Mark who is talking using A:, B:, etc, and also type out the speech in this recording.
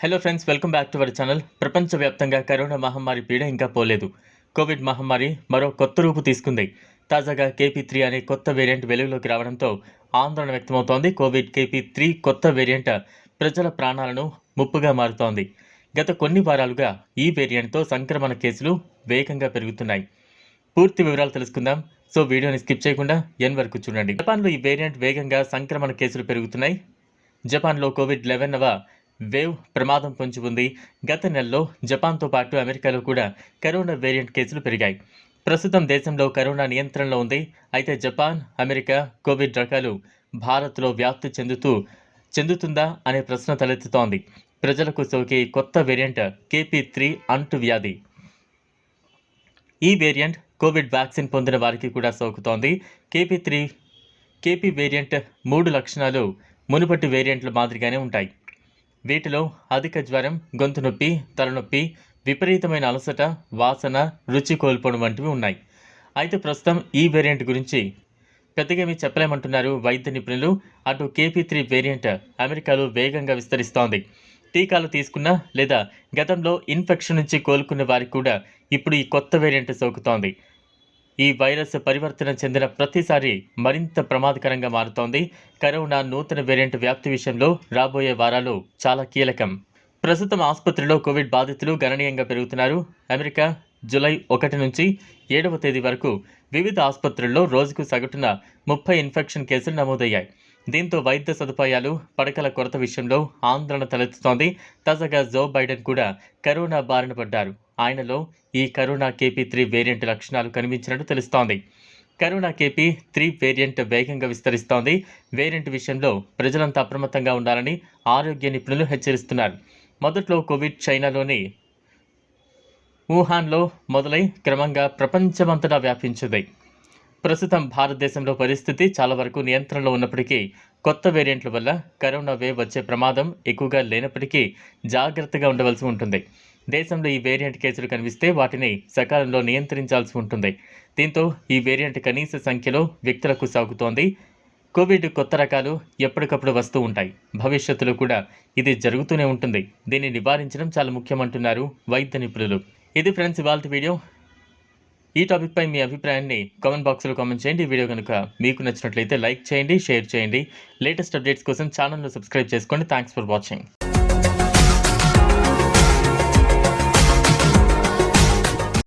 A: Hello friends welcome back to our channel ప్రపంచవ్యాప్తంగా corona మహమ్మారి పీడ ఇంకా పోలేదు. కోవిడ్ మహమ్మారి మరో కొత్త రూపు తీసుకుంది. తాజాగా కేపీ త్రీ అనే కొత్త వేరియంట్ వెలుగులోకి రావడంతో ఆందోళన వ్యక్తమవుతోంది. కోవిడ్ కేపీ త్రీ కొత్త వేరియంట్ ప్రజల ప్రాణాలను ముప్పుగా మారుతోంది. గత కొన్ని వారాలుగా ఈ వేరియంట్తో సంక్రమణ కేసులు వేగంగా పెరుగుతున్నాయి. పూర్తి వివరాలు తెలుసుకుందాం. సో వీడియోని స్కిప్ చేయకుండా ఎన్ వరకు చూడండి. జపాన్లో ఈ వేరియంట్ వేగంగా సంక్రమణ కేసులు పెరుగుతున్నాయి. జపాన్లో కోవిడ్ లెవెన్వ వేవ్ ప్రమాదం పొంచి ఉంది. గత నెలలో జపాన్తో పాటు అమెరికాలో కూడా కరోనా వేరియంట్ కేసులు పెరిగాయి. ప్రస్తుతం దేశంలో కరోనా నియంత్రణలో ఉంది. అయితే జపాన్ అమెరికా కోవిడ్ రకాలు భారత్లో వ్యాప్తి చెందుతూ చెందుతుందా అనే ప్రశ్న తలెత్తుతోంది. ప్రజలకు సోకే కొత్త వేరియంట్ కేపీ త్రీ అంటు వ్యాధి. ఈ వేరియంట్ కోవిడ్ వ్యాక్సిన్ పొందిన వారికి కూడా సోకుతోంది. కేపీ త్రీ కేపీ వేరియంట్ మూడు లక్షణాలు మునుపటి వేరియంట్ల మాదిరిగానే ఉంటాయి. వీటిలో అధిక జ్వరం గొంతు నొప్పి తలనొప్పి విపరీతమైన అలసట వాసన రుచి కోల్పోవడం వంటివి ఉన్నాయి. అయితే ప్రస్తుతం ఈ వేరియంట్ గురించి పెద్దగా మీ చెప్పలేమంటున్నారు వైద్య నిపుణులు. అటు కేపీ త్రీ వేరియంట్ అమెరికాలో వేగంగా విస్తరిస్తోంది. టీకాలు తీసుకున్న లేదా గతంలో ఇన్ఫెక్షన్ నుంచి కోలుకున్న వారికి కూడా ఇప్పుడు ఈ కొత్త వేరియంట్ సోకుతోంది. ఈ వైరస్ పరివర్తన చెందిన ప్రతిసారి మరింత ప్రమాదకరంగా మారుతోంది. కరోనా నూతన వేరియంట్ వ్యాప్తి విషయంలో రాబోయే వారాలు చాలా కీలకం. ప్రస్తుతం ఆసుపత్రిలో కోవిడ్ బాధితులు గణనీయంగా పెరుగుతున్నారు. అమెరికా జులై ఒకటి నుంచి ఏడవ తేదీ వరకు వివిధ ఆసుపత్రుల్లో రోజుకు సగటున ముప్పై ఇన్ఫెక్షన్ కేసులు నమోదయ్యాయి. దీంతో వైద్య సదుపాయాలు పడకల కొరత విషయంలో ఆందోళన తలెత్తుతోంది. తాజాగా జో బైడెన్ కూడా కరోనా బారిన పడ్డారు. ఆయనలో ఈ కరోనా కేపీ త్రీ వేరియంట్ లక్షణాలు కనిపించినట్టు తెలుస్తోంది. కరోనా కేపీ త్రీ వేరియంట్ వేగంగా విస్తరిస్తోంది. వేరియంట్ విషయంలో ప్రజలంతా అప్రమత్తంగా ఉండాలని ఆరోగ్య నిపుణులు హెచ్చరిస్తున్నారు. మొదట్లో కోవిడ్ చైనాలోని వుహాన్లో మొదలై క్రమంగా ప్రపంచమంతటా వ్యాపించింది. ప్రస్తుతం భారతదేశంలో పరిస్థితి చాలా వరకు నియంత్రణలో ఉన్నప్పటికీ కొత్త వేరియంట్ల వల్ల కరోనా వేవ్ వచ్చే ప్రమాదం ఎక్కువగా లేనప్పటికీ జాగ్రత్తగా ఉండవలసి ఉంటుంది. దేశంలో ఈ వేరియంట్ కేసులు కనిపిస్తే వాటిని సకాలంలో నియంత్రించాల్సి ఉంటుంది. దీంతో ఈ వేరియంట్ కనీస సంఖ్యలో వ్యక్తులకు సాగుతోంది. కోవిడ్ కొత్త రకాలు ఎప్పటికప్పుడు వస్తూ ఉంటాయి. భవిష్యత్తులో కూడా ఇది జరుగుతూనే ఉంటుంది. దీన్ని నివారించడం చాలా ముఖ్యమంటున్నారు వైద్య నిపుణులు. ఇది ఫ్రెండ్స్ ఇవాళ వీడియో. ఈ టాపిక్పై మీ అభిప్రాయాన్ని కామెంట్ బాక్స్లో కామెంట్ చేయండి. ఈ వీడియో కనుక మీకు నచ్చినట్లయితే లైక్ చేయండి షేర్ చేయండి. లేటెస్ట్ అప్డేట్స్ కోసం ఛానల్ను సబ్స్క్రైబ్ చేసుకోండి. Thanks for watching.